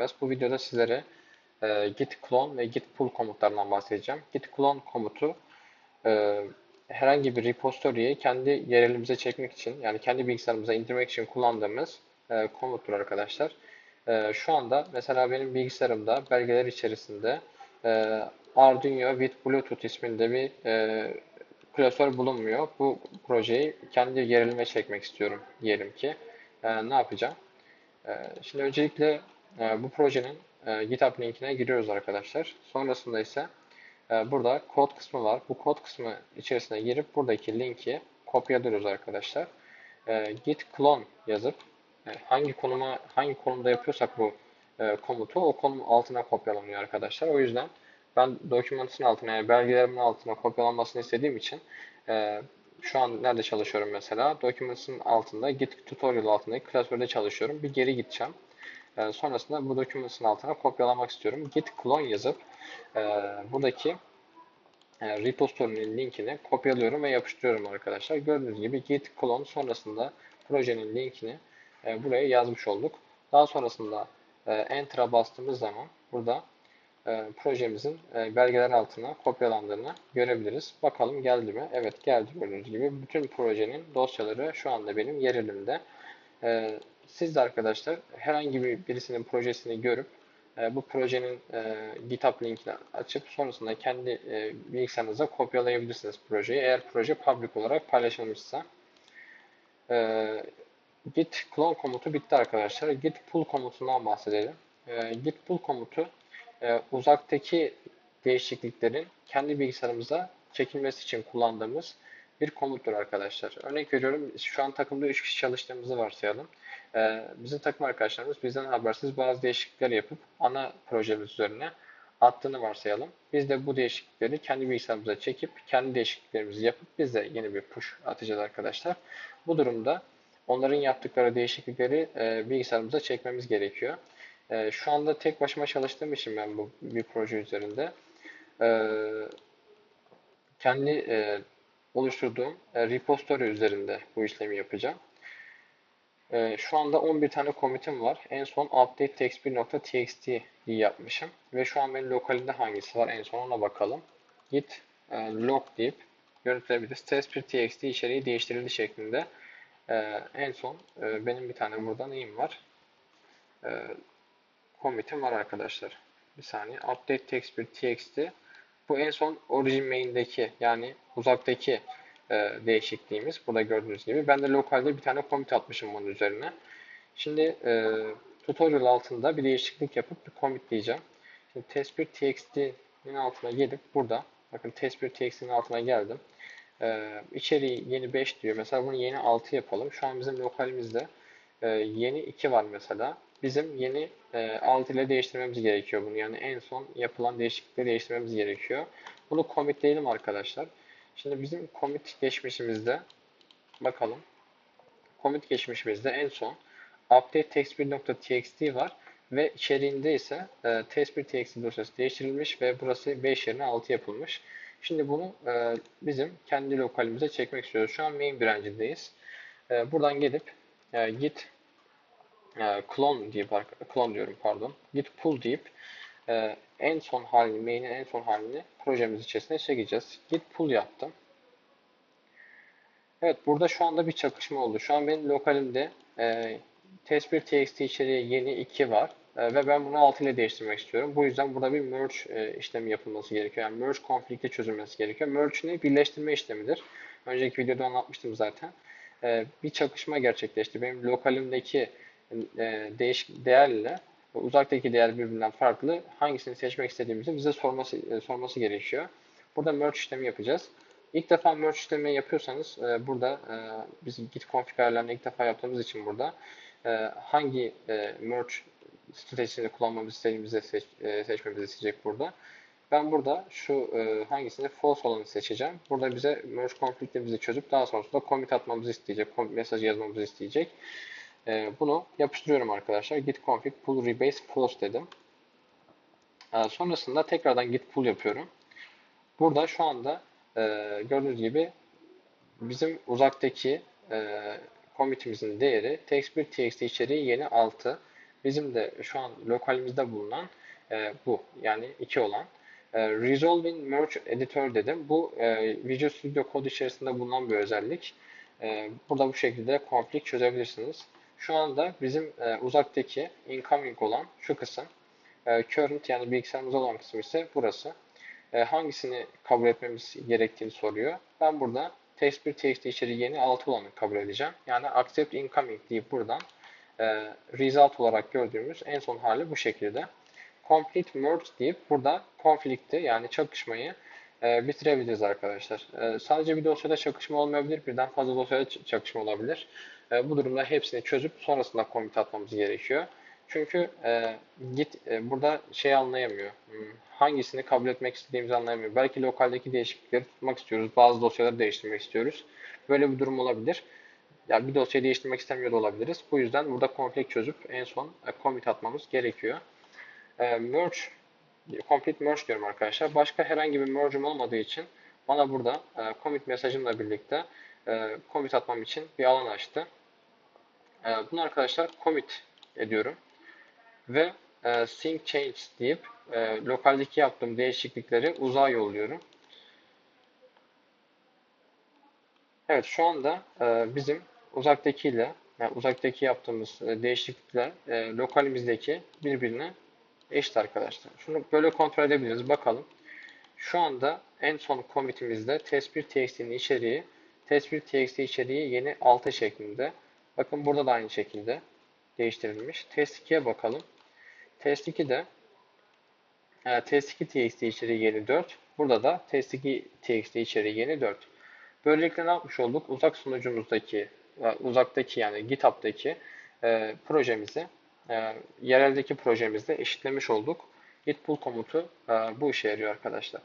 görünmez. Bu videoda sizlere e, git clone ve git pull komutlarından bahsedeceğim. Git clone komutu e, herhangi bir repository'yi kendi yerelimize çekmek için yani kendi bilgisayarımıza indirmek için kullandığımız e, komuttur arkadaşlar. E, şu anda mesela benim bilgisayarımda belgeler içerisinde e, Arduino with Bluetooth isminde bir e, klasör bulunmuyor. Bu projeyi kendi yerelime çekmek istiyorum diyelim ki. E, ne yapacağım? E, şimdi öncelikle e, bu projenin e, GitHub linkine giriyoruz arkadaşlar. Sonrasında ise e, burada kod kısmı var. Bu kod kısmı içerisine girip buradaki linki kopyalıyoruz arkadaşlar. E, git clone yazıp hangi konuma hangi konumda yapıyorsak bu komutu o konum altına kopyalanıyor arkadaşlar. O yüzden ben dokümantasın altına yani belgelerimin altına kopyalanmasını istediğim için şu an nerede çalışıyorum mesela? Documents altında Git tutorial altındaki klasörde çalışıyorum. Bir geri gideceğim. E, sonrasında bu Documents'ın altına kopyalamak istiyorum. Git clone yazıp e, buradaki e, repository'nin linkini kopyalıyorum ve yapıştırıyorum arkadaşlar. Gördüğünüz gibi git clone sonrasında projenin linkini e, buraya yazmış olduk. Daha sonrasında e, enter'a bastığımız zaman burada projemizin belgeler altına kopyalandığını görebiliriz. Bakalım geldi mi? Evet geldi gördüğünüz gibi. Bütün projenin dosyaları şu anda benim yer elimde. Siz de arkadaşlar herhangi bir birisinin projesini görüp e, bu projenin e, GitHub linkini açıp sonrasında kendi e, bilgisayarınıza kopyalayabilirsiniz projeyi. Eğer proje public olarak paylaşılmışsa. E, git clone komutu bitti arkadaşlar. Git pull komutundan bahsedelim. Git pull komutu uzaktaki değişikliklerin kendi bilgisayarımıza çekilmesi için kullandığımız bir komuttur arkadaşlar. Örnek veriyorum şu an takımda 3 kişi çalıştığımızı varsayalım. Ee, bizim takım arkadaşlarımız bizden habersiz bazı değişiklikler yapıp ana projemiz üzerine attığını varsayalım. Biz de bu değişiklikleri kendi bilgisayarımıza çekip kendi değişikliklerimizi yapıp biz de yeni bir push atacağız arkadaşlar. Bu durumda onların yaptıkları değişiklikleri e, bilgisayarımıza çekmemiz gerekiyor. E, şu anda tek başıma çalıştığım için ben bu bir proje üzerinde e, kendi e, oluşturduğum repository üzerinde bu işlemi yapacağım. E, şu anda 11 tane commit'im var. En son update text1.txt yapmışım. Ve şu an benim lokalinde hangisi var en son ona bakalım. Git e, log deyip görüntüleyebiliriz. Test1.txt içeriği değiştirildi şeklinde. E, en son e, benim bir tane burada neyim var? E, commit'im var arkadaşlar. Bir saniye. Update text1.txt bu en son origin main'deki yani uzaktaki e, değişikliğimiz. Burada gördüğünüz gibi. Ben de lokalde bir tane commit atmışım bunun üzerine. Şimdi e, tutorial altında bir değişiklik yapıp bir commit diyeceğim. Şimdi test1 txt'nin altına gelip burada bakın test1 txt'nin altına geldim. E, içeriği yeni 5 diyor. Mesela bunu yeni 6 yapalım. Şu an bizim lokalimizde e, yeni 2 var mesela bizim yeni e, alt ile değiştirmemiz gerekiyor bunu. Yani en son yapılan değişiklikleri değiştirmemiz gerekiyor. Bunu commitleyelim arkadaşlar. Şimdi bizim commit geçmişimizde bakalım. Commit geçmişimizde en son update text1.txt var ve içeriğinde ise e, test1.txt dosyası değiştirilmiş ve burası 5 yerine 6 yapılmış. Şimdi bunu e, bizim kendi lokalimize çekmek istiyoruz. Şu an main branch'indeyiz. E, buradan gelip e, git e, clone deyip clone diyorum pardon. Git pull deyip e, en son halini, main'in en son halini projemiz içerisine çekeceğiz. Git pull yaptım. Evet burada şu anda bir çakışma oldu. Şu an benim lokalimde e, test1 txt içeriği yeni 2 var. E, ve ben bunu 6 ile değiştirmek istiyorum. Bu yüzden burada bir merge e, işlemi yapılması gerekiyor. Yani merge konflikti çözülmesi gerekiyor. Merge ne? Birleştirme işlemidir. Önceki videoda anlatmıştım zaten. E, bir çakışma gerçekleşti. Benim lokalimdeki e, değişik değerle uzaktaki değer birbirinden farklı hangisini seçmek istediğimizi bize sorması e, sorması gerekiyor. Burada merge işlemi yapacağız. İlk defa merge işlemi yapıyorsanız e, burada bizim git config ayarlarını ilk defa yaptığımız için burada hangi merge stratejisini kullanmamızı istediğimizi seç, seçmemizi isteyecek burada. Ben burada şu hangisini false olanı seçeceğim. Burada bize merge conflict'imizi çözüp daha sonrasında commit atmamızı isteyecek, mesaj yazmamızı isteyecek. E, bunu yapıştırıyorum arkadaşlar. Git config pull rebase false dedim. E, sonrasında tekrardan git pull yapıyorum. Burada şu anda e, gördüğünüz gibi bizim uzaktaki e, commit'imizin değeri text1 txt içeriği yeni 6 bizim de şu an lokalimizde bulunan e, bu. Yani 2 olan. E, Resolving Merge Editor dedim. Bu e, Visual Studio Code içerisinde bulunan bir özellik. E, burada bu şekilde konflik çözebilirsiniz. Şu anda bizim e, uzaktaki incoming olan şu kısım. E, current yani bilgisayarımızda olan kısım ise burası. E, hangisini kabul etmemiz gerektiğini soruyor. Ben burada text1 text içeriği yeni 6 olanı kabul edeceğim. Yani accept incoming deyip buradan e, result olarak gördüğümüz en son hali bu şekilde. Complete merge deyip burada konflikti yani çakışmayı e, bitirebiliriz arkadaşlar. E, sadece bir dosyada çakışma olmayabilir, birden fazla dosyada çakışma olabilir. E, bu durumda hepsini çözüp sonrasında commit atmamız gerekiyor. Çünkü e, git e, burada şey anlayamıyor. Hmm, hangisini kabul etmek istediğimizi anlayamıyor. Belki lokaldeki değişiklikleri tutmak istiyoruz. Bazı dosyaları değiştirmek istiyoruz. Böyle bir durum olabilir. Ya bir dosyayı değiştirmek istemiyor da olabiliriz. Bu yüzden burada konflik çözüp en son e, commit atmamız gerekiyor. E, merge, complete merge diyorum arkadaşlar. Başka herhangi bir merge'im olmadığı için bana burada e, commit mesajımla birlikte e, commit atmam için bir alan açtı. E, bunu arkadaşlar commit ediyorum ve e, sync change deyip e, lokaldeki yaptığım değişiklikleri uzağa yolluyorum. Evet şu anda e, bizim uzaktakiyle yani uzaktaki yaptığımız e, değişiklikler e, lokalimizdeki birbirine eşit arkadaşlar. Şunu böyle kontrol edebiliriz. Bakalım. Şu anda en son commit'imizde test1 txt'nin içeriği test1 txt içeriği yeni 6 şeklinde. Bakın burada da aynı şekilde değiştirilmiş. Test 2'ye bakalım. Test 2'de e, test 2 txt içeriği yeni 4. Burada da test 2 txt içeriği yeni 4. Böylelikle ne yapmış olduk? Uzak sunucumuzdaki, e, uzaktaki yani GitHub'daki e, projemizi e, yereldeki projemizde eşitlemiş olduk. Git pull komutu e, bu işe yarıyor arkadaşlar.